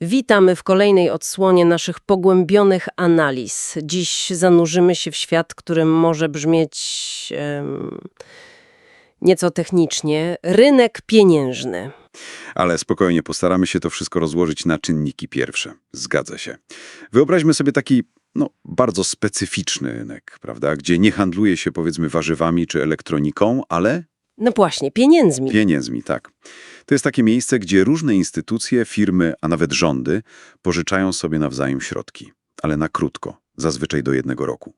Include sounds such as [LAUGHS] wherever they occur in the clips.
Witamy w kolejnej odsłonie naszych pogłębionych analiz. Dziś zanurzymy się w świat, który może brzmieć em, nieco technicznie rynek pieniężny. Ale spokojnie, postaramy się to wszystko rozłożyć na czynniki pierwsze. Zgadza się. Wyobraźmy sobie taki, no, bardzo specyficzny rynek, prawda? Gdzie nie handluje się, powiedzmy, warzywami czy elektroniką, ale No właśnie, pieniędzmi. pieniędzmi, tak. To jest takie miejsce, gdzie różne instytucje, firmy, a nawet rządy pożyczają sobie nawzajem środki, ale na krótko, zazwyczaj do jednego roku.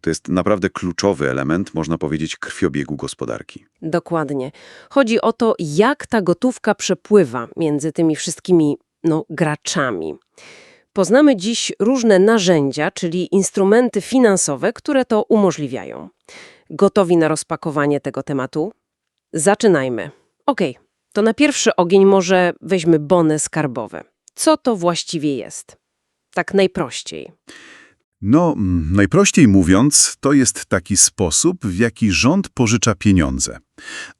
To jest naprawdę kluczowy element, można powiedzieć, krwiobiegu gospodarki. Dokładnie. Chodzi o to, jak ta gotówka przepływa między tymi wszystkimi no, graczami. Poznamy dziś różne narzędzia, czyli instrumenty finansowe, które to umożliwiają. Gotowi na rozpakowanie tego tematu? Zaczynajmy. Okej, to na pierwszy ogień może weźmy bony skarbowe. Co to właściwie jest? Tak najprościej. No, mm, najprościej mówiąc, to jest taki sposób, w jaki rząd pożycza pieniądze,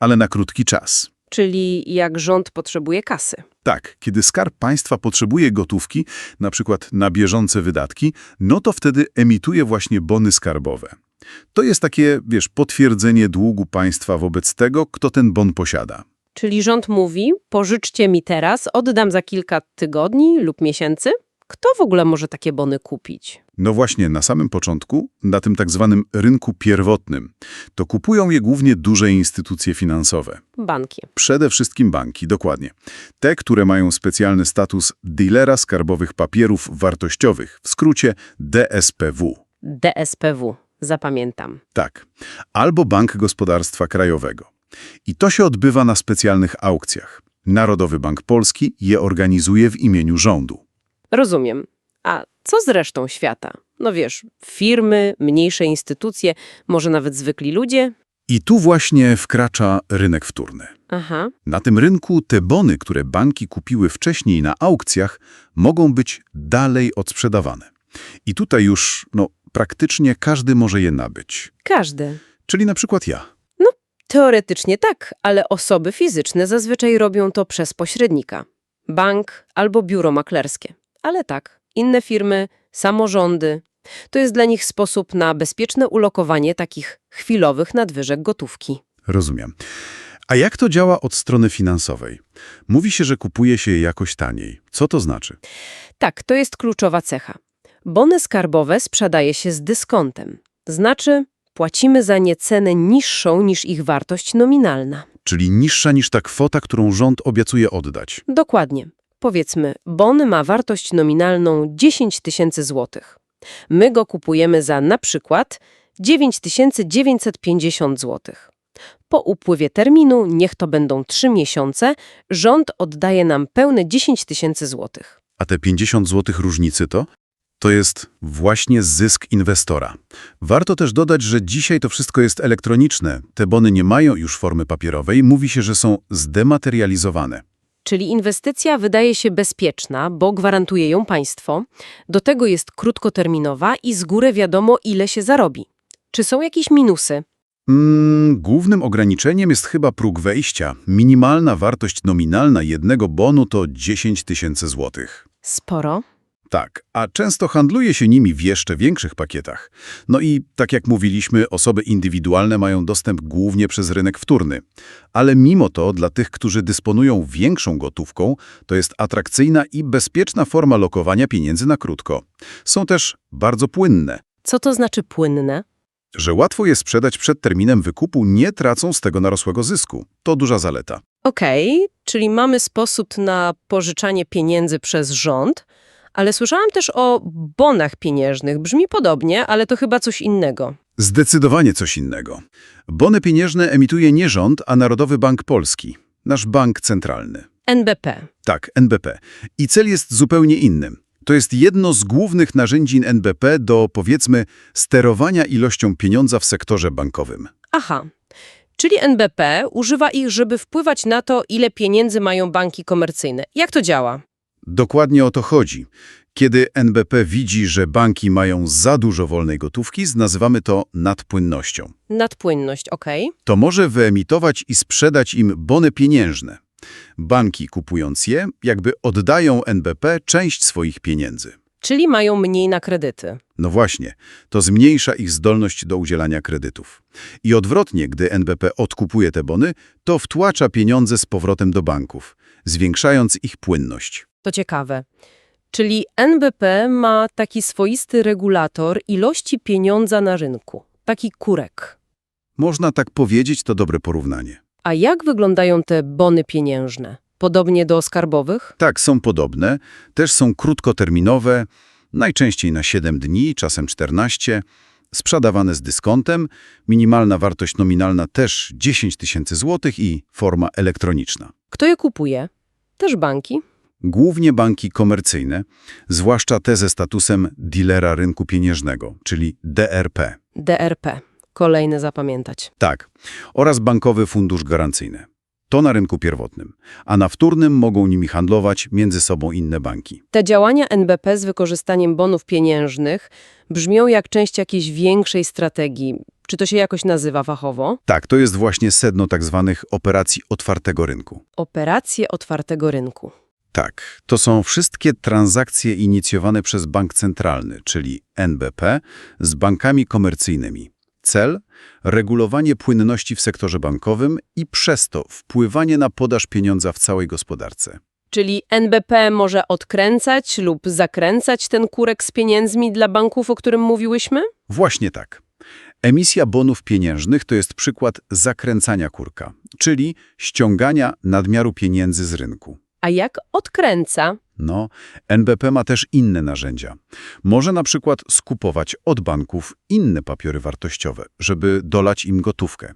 ale na krótki czas. Czyli jak rząd potrzebuje kasy. Tak, kiedy skarb państwa potrzebuje gotówki, na przykład na bieżące wydatki, no to wtedy emituje właśnie bony skarbowe. To jest takie, wiesz, potwierdzenie długu państwa wobec tego, kto ten bon posiada. Czyli rząd mówi, pożyczcie mi teraz, oddam za kilka tygodni lub miesięcy? Kto w ogóle może takie bony kupić? No właśnie, na samym początku, na tym tak zwanym rynku pierwotnym, to kupują je głównie duże instytucje finansowe. Banki. Przede wszystkim banki, dokładnie. Te, które mają specjalny status dealera skarbowych papierów wartościowych, w skrócie DSPW. DSPW. Zapamiętam. Tak. Albo Bank Gospodarstwa Krajowego. I to się odbywa na specjalnych aukcjach. Narodowy Bank Polski je organizuje w imieniu rządu. Rozumiem. A co z resztą świata? No wiesz, firmy, mniejsze instytucje, może nawet zwykli ludzie? I tu właśnie wkracza rynek wtórny. Aha. Na tym rynku te bony, które banki kupiły wcześniej na aukcjach, mogą być dalej odsprzedawane. I tutaj już, no, praktycznie każdy może je nabyć. Każdy. Czyli na przykład ja. Teoretycznie tak, ale osoby fizyczne zazwyczaj robią to przez pośrednika. Bank albo biuro maklerskie. Ale tak, inne firmy, samorządy. To jest dla nich sposób na bezpieczne ulokowanie takich chwilowych nadwyżek gotówki. Rozumiem. A jak to działa od strony finansowej? Mówi się, że kupuje się je jakoś taniej. Co to znaczy? Tak, to jest kluczowa cecha. Bony skarbowe sprzedaje się z dyskontem. Znaczy, płacimy za nie cenę niższą niż ich wartość nominalna. Czyli niższa niż ta kwota, którą rząd obiecuje oddać. Dokładnie. Powiedzmy, bon ma wartość nominalną 10 tysięcy złotych. My go kupujemy za na przykład 9950 złotych. Po upływie terminu, niech to będą 3 miesiące, rząd oddaje nam pełne 10 tysięcy złotych. A te 50 zł różnicy to? To jest właśnie zysk inwestora. Warto też dodać, że dzisiaj to wszystko jest elektroniczne. Te bony nie mają już formy papierowej. Mówi się, że są zdematerializowane. Czyli inwestycja wydaje się bezpieczna, bo gwarantuje ją państwo. Do tego jest krótkoterminowa i z góry wiadomo, ile się zarobi. Czy są jakieś minusy? Mm, głównym ograniczeniem jest chyba próg wejścia. Minimalna wartość nominalna jednego bonu to 10 tysięcy złotych. Sporo. Tak, a często handluje się nimi w jeszcze większych pakietach. No i, tak jak mówiliśmy, osoby indywidualne mają dostęp głównie przez rynek wtórny. Ale mimo to, dla tych, którzy dysponują większą gotówką, to jest atrakcyjna i bezpieczna forma lokowania pieniędzy na krótko. Są też bardzo płynne, Co to znaczy płynne? że łatwo je sprzedać przed terminem wykupu, nie tracą z tego narosłego zysku. To duża zaleta. Okej, czyli mamy sposób na pożyczanie pieniędzy przez rząd, ale słyszałam też o bonach pieniężnych. Brzmi podobnie, ale to chyba coś innego. Zdecydowanie coś innego. Bony pieniężne emituje nie rząd, a Narodowy Bank Polski, nasz bank centralny. NBP. Tak, NBP. I cel jest zupełnie innym. To jest jedno z głównych narzędzi NBP do, powiedzmy, sterowania ilością pieniądza w sektorze bankowym. Aha. Czyli NBP używa ich, żeby wpływać na to, ile pieniędzy mają banki komercyjne. Jak to działa? Dokładnie o to chodzi. Kiedy NBP widzi, że banki mają za dużo wolnej gotówki, nazywamy to nadpłynnością. Nadpłynność, okej. To może wyemitować i sprzedać im bony pieniężne. Banki kupując je, jakby oddają NBP część swoich pieniędzy. Czyli mają mniej na kredyty. No właśnie, to zmniejsza ich zdolność do udzielania kredytów. I odwrotnie, gdy NBP odkupuje te bony, to wtłacza pieniądze z powrotem do banków, zwiększając ich płynność. To ciekawe. Czyli NBP ma taki swoisty regulator ilości pieniądza na rynku. Taki kurek. Można tak powiedzieć, to dobre porównanie. A jak wyglądają te bony pieniężne? Podobnie do skarbowych? Tak, są podobne, też są krótkoterminowe, najczęściej na 7 dni, czasem 14, sprzedawane z dyskontem, minimalna wartość nominalna też 10 tysięcy złotych i forma elektroniczna. Kto je kupuje? Też banki? Głównie banki komercyjne, zwłaszcza te ze statusem dealera rynku pieniężnego, czyli DRP. DRP. Kolejny zapamiętać. Tak, oraz bankowy fundusz gwarancyjny. To na rynku pierwotnym, a na wtórnym mogą nimi handlować między sobą inne banki. Te działania NBP z wykorzystaniem bonów pieniężnych brzmią jak część jakiejś większej strategii. Czy to się jakoś nazywa fachowo? Tak, to jest właśnie sedno tak zwanych operacji otwartego rynku. Operacje otwartego rynku. Tak, to są wszystkie transakcje inicjowane przez bank centralny, czyli NBP, z bankami komercyjnymi. Cel? Regulowanie płynności w sektorze bankowym i przez to wpływanie na podaż pieniądza w całej gospodarce. Czyli NBP może odkręcać lub zakręcać ten kurek z pieniędzmi dla banków, o którym mówiłyśmy? Właśnie tak. Emisja bonów pieniężnych to jest przykład zakręcania kurka, czyli ściągania nadmiaru pieniędzy z rynku. A jak odkręca? No, NBP ma też inne narzędzia. Może na przykład skupować od banków inne papiery wartościowe, żeby dolać im gotówkę.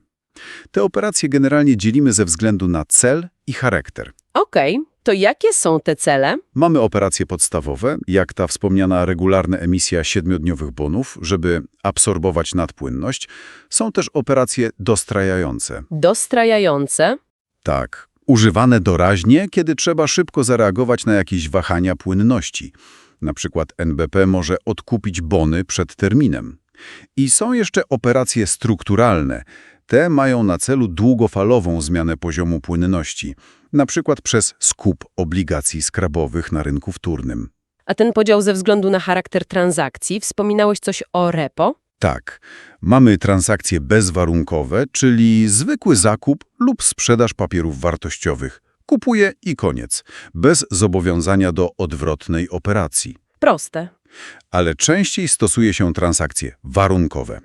Te operacje generalnie dzielimy ze względu na cel i charakter. Okej, to jakie są te cele? Mamy operacje podstawowe, jak ta wspomniana regularna emisja siedmiodniowych bonów, żeby absorbować nadpłynność. Są też operacje dostrajające. Dostrajające. Tak, używane doraźnie, kiedy trzeba szybko zareagować na jakieś wahania płynności. Na przykład NBP może odkupić bony przed terminem. I są jeszcze operacje strukturalne. Te mają na celu długofalową zmianę poziomu płynności, na przykład przez skup obligacji skrabowych na rynku wtórnym. A ten podział ze względu na charakter transakcji, wspominałeś coś o repo? Tak, mamy transakcje bezwarunkowe, czyli zwykły zakup lub sprzedaż papierów wartościowych. Kupuję i koniec, bez zobowiązania do odwrotnej operacji. Proste. Ale częściej stosuje się transakcje warunkowe.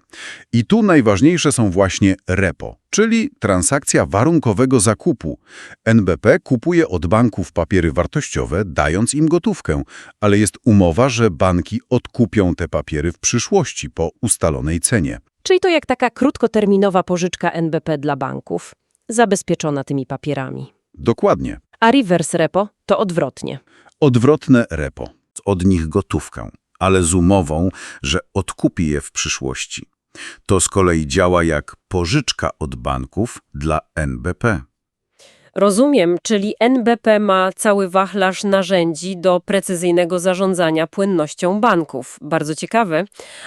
I tu najważniejsze są właśnie repo, czyli transakcja warunkowego zakupu. NBP kupuje od banków papiery wartościowe, dając im gotówkę, ale jest umowa, że banki odkupią te papiery w przyszłości po ustalonej cenie. Czyli to jak taka krótkoterminowa pożyczka NBP dla banków, zabezpieczona tymi papierami. Dokładnie. A reverse repo to odwrotnie. Odwrotne repo. Od nich gotówkę, ale z umową, że odkupi je w przyszłości. To z kolei działa jak pożyczka od banków dla NBP. Rozumiem, czyli NBP ma cały wachlarz narzędzi do precyzyjnego zarządzania płynnością banków. Bardzo ciekawe.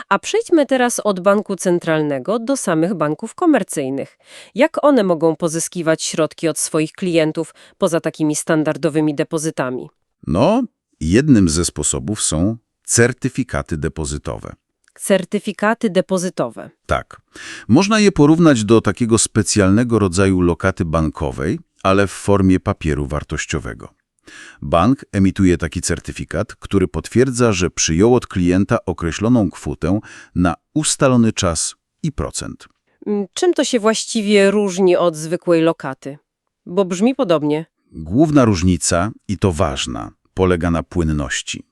A przejdźmy teraz od banku centralnego do samych banków komercyjnych. Jak one mogą pozyskiwać środki od swoich klientów poza takimi standardowymi depozytami? No, jednym ze sposobów są certyfikaty depozytowe. Certyfikaty depozytowe. Tak. Można je porównać do takiego specjalnego rodzaju lokaty bankowej, ale w formie papieru wartościowego. Bank emituje taki certyfikat, który potwierdza, że przyjął od klienta określoną kwotę na ustalony czas i procent. Mm, Czym to się właściwie różni od zwykłej lokaty? Bo brzmi podobnie. Główna różnica, i to ważna, polega na płynności.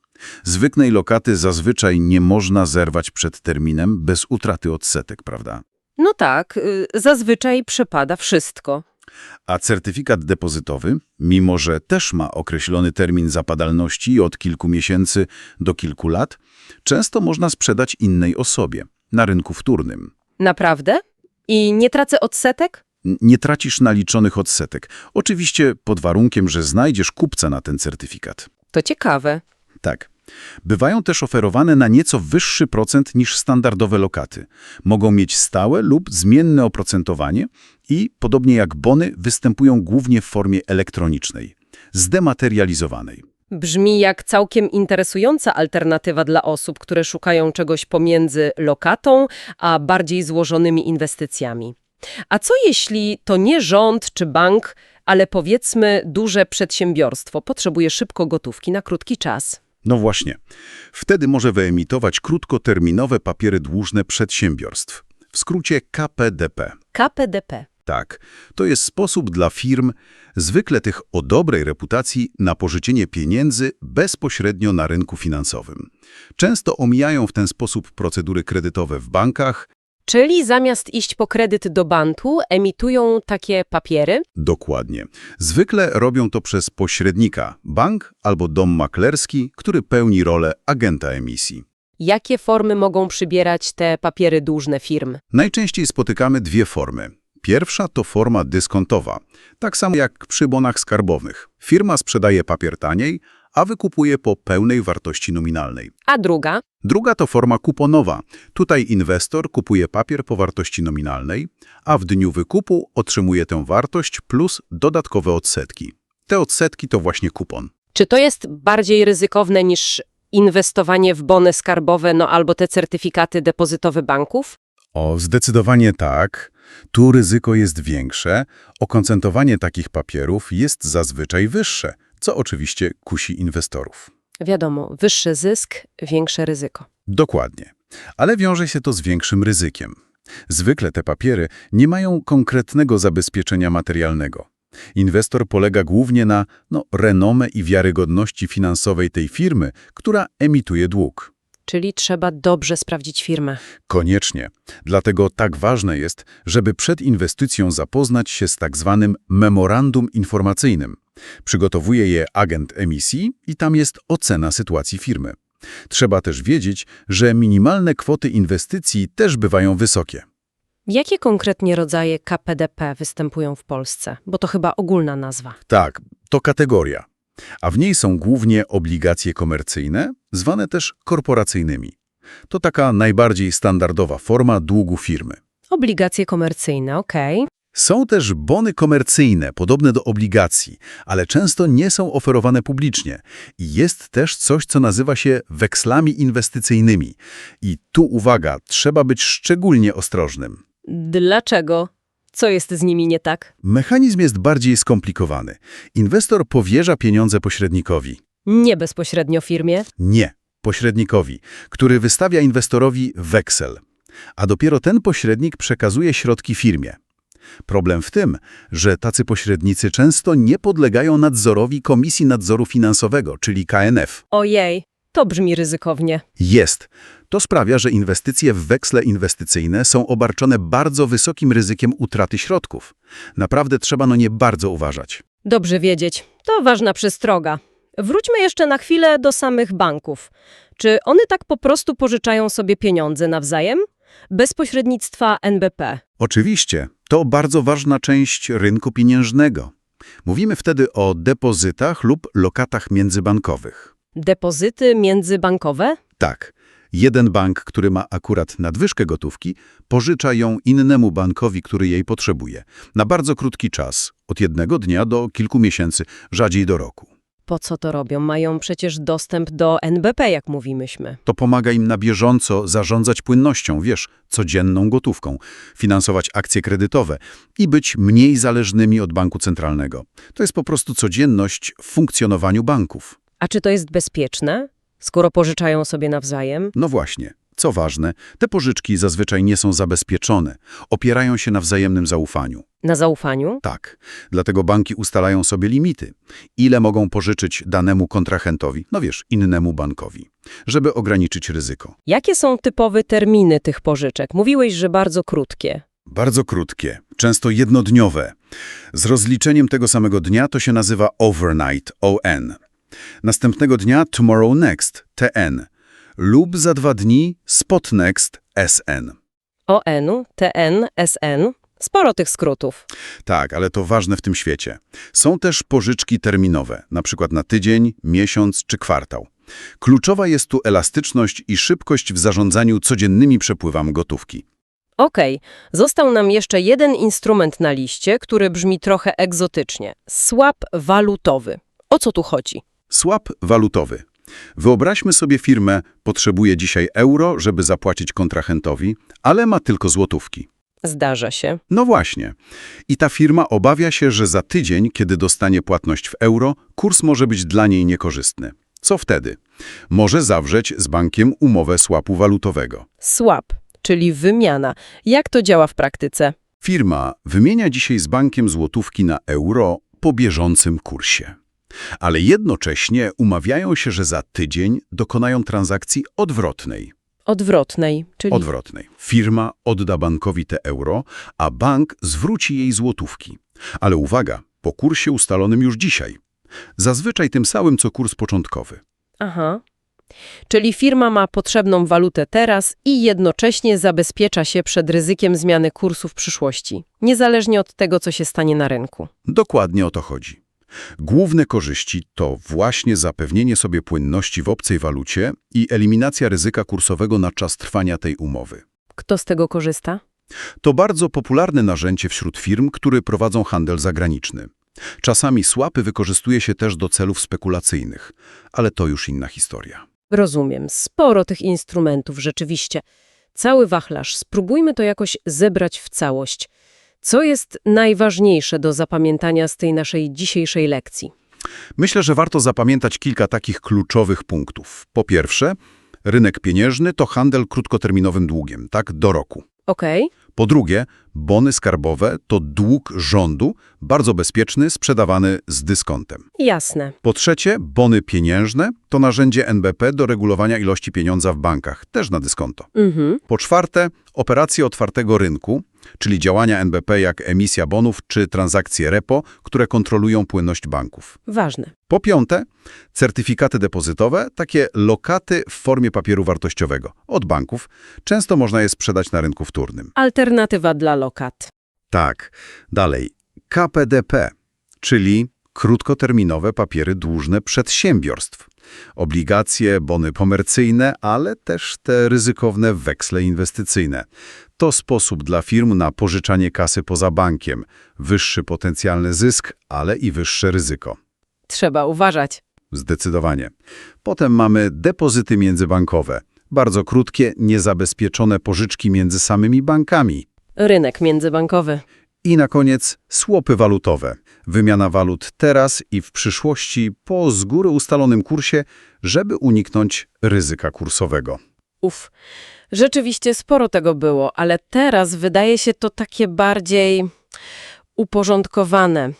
Zwykłej lokaty zazwyczaj nie można zerwać przed terminem bez utraty odsetek, prawda? No tak, y, zazwyczaj przepada wszystko. A certyfikat depozytowy, mimo że też ma określony termin zapadalności od kilku miesięcy do kilku lat, często można sprzedać innej osobie na rynku wtórnym. Naprawdę? I nie tracę odsetek? Nie tracisz naliczonych odsetek, oczywiście pod warunkiem, że znajdziesz kupca na ten certyfikat. To ciekawe. Tak. Bywają też oferowane na nieco wyższy procent niż standardowe lokaty. Mogą mieć stałe lub zmienne oprocentowanie i, podobnie jak bony, występują głównie w formie elektronicznej, zdematerializowanej. Brzmi jak całkiem interesująca alternatywa dla osób, które szukają czegoś pomiędzy lokatą a bardziej złożonymi inwestycjami. A co jeśli to nie rząd czy bank, ale powiedzmy duże przedsiębiorstwo potrzebuje szybko gotówki na krótki czas? No właśnie. Wtedy może wyemitować krótkoterminowe papiery dłużne przedsiębiorstw. W skrócie KPDP. KPDP. Tak, to jest sposób dla firm, zwykle tych o dobrej reputacji, na pożycienie pieniędzy bezpośrednio na rynku finansowym. Często omijają w ten sposób procedury kredytowe w bankach. Czyli zamiast iść po kredyt do banku, emitują takie papiery? Dokładnie. Zwykle robią to przez pośrednika, bank albo dom maklerski, który pełni rolę agenta emisji. Jakie formy mogą przybierać te papiery dłużne firm? Najczęściej spotykamy dwie formy. Pierwsza to forma dyskontowa, tak samo jak przy bonach skarbowych. Firma sprzedaje papier taniej, a wykupuje po pełnej wartości nominalnej. A druga? Druga to forma kuponowa. Tutaj inwestor kupuje papier po wartości nominalnej, a w dniu wykupu otrzymuje tę wartość plus dodatkowe odsetki. Te odsetki to właśnie kupon. Czy to jest bardziej ryzykowne niż inwestowanie w bony skarbowe, no albo te certyfikaty depozytowe banków? O, zdecydowanie tak. Tu ryzyko jest większe, okoncentowanie takich papierów jest zazwyczaj wyższe, co oczywiście kusi inwestorów. Wiadomo, wyższy zysk, większe ryzyko. Dokładnie. Ale wiąże się to z większym ryzykiem. Zwykle te papiery nie mają konkretnego zabezpieczenia materialnego. Inwestor polega głównie na no, renomę i wiarygodności finansowej tej firmy, która emituje dług. Czyli trzeba dobrze sprawdzić firmę. Koniecznie. Dlatego tak ważne jest, żeby przed inwestycją zapoznać się z tak zwanym memorandum informacyjnym. Przygotowuje je agent emisji i tam jest ocena sytuacji firmy. Trzeba też wiedzieć, że minimalne kwoty inwestycji też bywają wysokie. Jakie konkretnie rodzaje KPDP występują w Polsce? Bo to chyba ogólna nazwa. Tak, to kategoria. A w niej są głównie obligacje komercyjne, zwane też korporacyjnymi. To taka najbardziej standardowa forma długu firmy. Obligacje komercyjne, okej. Są też bony komercyjne, podobne do obligacji, ale często nie są oferowane publicznie. I jest też coś, co nazywa się wekslami inwestycyjnymi. I tu uwaga, trzeba być szczególnie ostrożnym. Dlaczego? Co jest z nimi nie tak? Mechanizm jest bardziej skomplikowany. Inwestor powierza pieniądze pośrednikowi. Nie bezpośrednio firmie. Nie, pośrednikowi, który wystawia inwestorowi weksel. A dopiero ten pośrednik przekazuje środki firmie. Problem w tym, że tacy pośrednicy często nie podlegają nadzorowi Komisji Nadzoru Finansowego, czyli KNF. Ojej, to brzmi ryzykownie. Jest. To sprawia, że inwestycje w weksle inwestycyjne są obarczone bardzo wysokim ryzykiem utraty środków. Naprawdę trzeba no nie bardzo uważać. Dobrze wiedzieć. To ważna przestroga. Wróćmy jeszcze na chwilę do samych banków. Czy one tak po prostu pożyczają sobie pieniądze nawzajem? Bez pośrednictwa NBP. Oczywiście, to bardzo ważna część rynku pieniężnego. Mówimy wtedy o depozytach lub lokatach międzybankowych. Depozyty międzybankowe? Tak, jeden bank, który ma akurat nadwyżkę gotówki, pożycza ją innemu bankowi, który jej potrzebuje. Na bardzo krótki czas, od jednego dnia do kilku miesięcy, rzadziej do roku. Po co to robią? Mają przecież dostęp do NBP, jak mówiliśmy. To pomaga im na bieżąco zarządzać płynnością, wiesz, codzienną gotówką, finansować akcje kredytowe i być mniej zależnymi od banku centralnego. To jest po prostu codzienność w funkcjonowaniu banków. A czy to jest bezpieczne, skoro pożyczają sobie nawzajem? No właśnie. Co ważne, te pożyczki zazwyczaj nie są zabezpieczone, opierają się na wzajemnym zaufaniu. Na zaufaniu? Tak, dlatego banki ustalają sobie limity. Ile mogą pożyczyć danemu kontrahentowi, no wiesz, innemu bankowi, żeby ograniczyć ryzyko. Jakie są typowe terminy tych pożyczek? Mówiłeś, że bardzo krótkie. Bardzo krótkie, często jednodniowe. Z rozliczeniem tego samego dnia to się nazywa overnight, ON. Następnego dnia tomorrow next, TN. Lub za dwa dni spot next, SN. ON, TN, SN. Sporo tych skrótów. Tak, ale to ważne w tym świecie. Są też pożyczki terminowe, na przykład na tydzień, miesiąc czy kwartał. Kluczowa jest tu elastyczność i szybkość w zarządzaniu codziennymi przepływami gotówki. Okej, został nam jeszcze jeden instrument na liście, który brzmi trochę egzotycznie. Swap walutowy. O co tu chodzi? Swap walutowy. Wyobraźmy sobie firmę, potrzebuje dzisiaj euro, żeby zapłacić kontrahentowi, ale ma tylko złotówki. Zdarza się. No właśnie. I ta firma obawia się, że za tydzień, kiedy dostanie płatność w euro, kurs może być dla niej niekorzystny. Co wtedy? Może zawrzeć z bankiem umowę swapu walutowego. Swap, czyli wymiana. Jak to działa w praktyce? Firma wymienia dzisiaj z bankiem złotówki na euro po bieżącym kursie. Ale jednocześnie umawiają się, że za tydzień dokonają transakcji odwrotnej. Odwrotnej, czyli Odwrotnej. Firma odda bankowi te euro, a bank zwróci jej złotówki. Ale uwaga, po kursie ustalonym już dzisiaj. Zazwyczaj tym samym, co kurs początkowy. Aha. Czyli firma ma potrzebną walutę teraz i jednocześnie zabezpiecza się przed ryzykiem zmiany kursu w przyszłości, niezależnie od tego, co się stanie na rynku. Dokładnie o to chodzi. Główne korzyści to właśnie zapewnienie sobie płynności w obcej walucie i eliminacja ryzyka kursowego na czas trwania tej umowy. Kto z tego korzysta? To bardzo popularne narzędzie wśród firm, które prowadzą handel zagraniczny. Czasami słapy wykorzystuje się też do celów spekulacyjnych, ale to już inna historia. Rozumiem, sporo tych instrumentów rzeczywiście. Cały wachlarz, spróbujmy to jakoś zebrać w całość. Co jest najważniejsze do zapamiętania z tej naszej dzisiejszej lekcji? Myślę, że warto zapamiętać kilka takich kluczowych punktów. Po pierwsze, rynek pieniężny to handel krótkoterminowym długiem, tak, do roku. Okej, Po drugie, bony skarbowe to dług rządu, bardzo bezpieczny, sprzedawany z dyskontem. jasne. Po trzecie, bony pieniężne to narzędzie NBP do regulowania ilości pieniądza w bankach, też na dyskonto. Mhm. Po czwarte, operacje otwartego rynku, czyli działania NBP jak emisja bonów czy transakcje repo, które kontrolują płynność banków. Ważne. Po piąte, certyfikaty depozytowe, takie lokaty w formie papieru wartościowego od banków. Często można je sprzedać na rynku wtórnym. Alternatywa dla lokat. Tak. Dalej. KPDP, czyli krótkoterminowe papiery dłużne przedsiębiorstw. Obligacje, bony komercyjne, ale też te ryzykowne weksle inwestycyjne. To sposób dla firm na pożyczanie kasy poza bankiem. Wyższy potencjalny zysk, ale i wyższe ryzyko. Trzeba uważać. Zdecydowanie. Potem mamy depozyty międzybankowe. Bardzo krótkie, niezabezpieczone pożyczki między samymi bankami. Rynek międzybankowy. I na koniec słopy walutowe. Wymiana walut teraz i w przyszłości po z góry ustalonym kursie, żeby uniknąć ryzyka kursowego. Uf, rzeczywiście sporo tego było, ale teraz wydaje się to takie bardziej uporządkowane.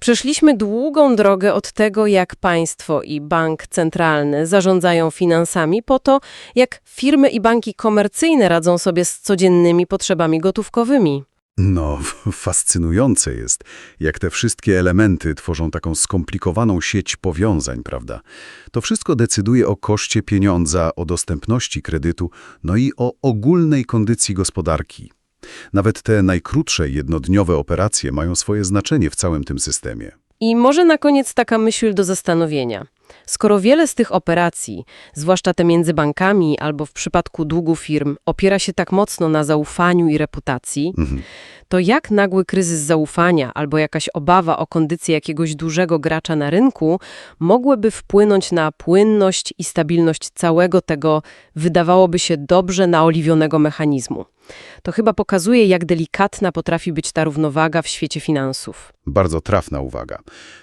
Przeszliśmy długą drogę od tego, jak państwo i bank centralny zarządzają finansami, po to, jak firmy i banki komercyjne radzą sobie z codziennymi potrzebami gotówkowymi. No, [LAUGHS] fascynujące jest, jak te wszystkie elementy tworzą taką skomplikowaną sieć powiązań, prawda? To wszystko decyduje o koszcie pieniądza, o dostępności kredytu, no i o ogólnej kondycji gospodarki. Nawet te najkrótsze jednodniowe operacje mają swoje znaczenie w całym tym systemie. I może na koniec taka myśl do zastanowienia. Skoro wiele z tych operacji, zwłaszcza te między bankami albo w przypadku długu firm, opiera się tak mocno na zaufaniu i reputacji, Mhm. to jak nagły kryzys zaufania albo jakaś obawa o kondycję jakiegoś dużego gracza na rynku mogłyby wpłynąć na płynność i stabilność całego tego, wydawałoby się dobrze naoliwionego mechanizmu? To chyba pokazuje, jak delikatna potrafi być ta równowaga w świecie finansów. Bardzo trafna uwaga.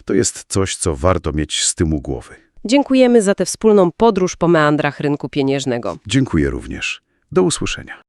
To jest coś, co warto mieć z tyłu głowy. Dziękujemy za tę wspólną podróż po meandrach rynku pieniężnego. Dziękuję również. Do usłyszenia.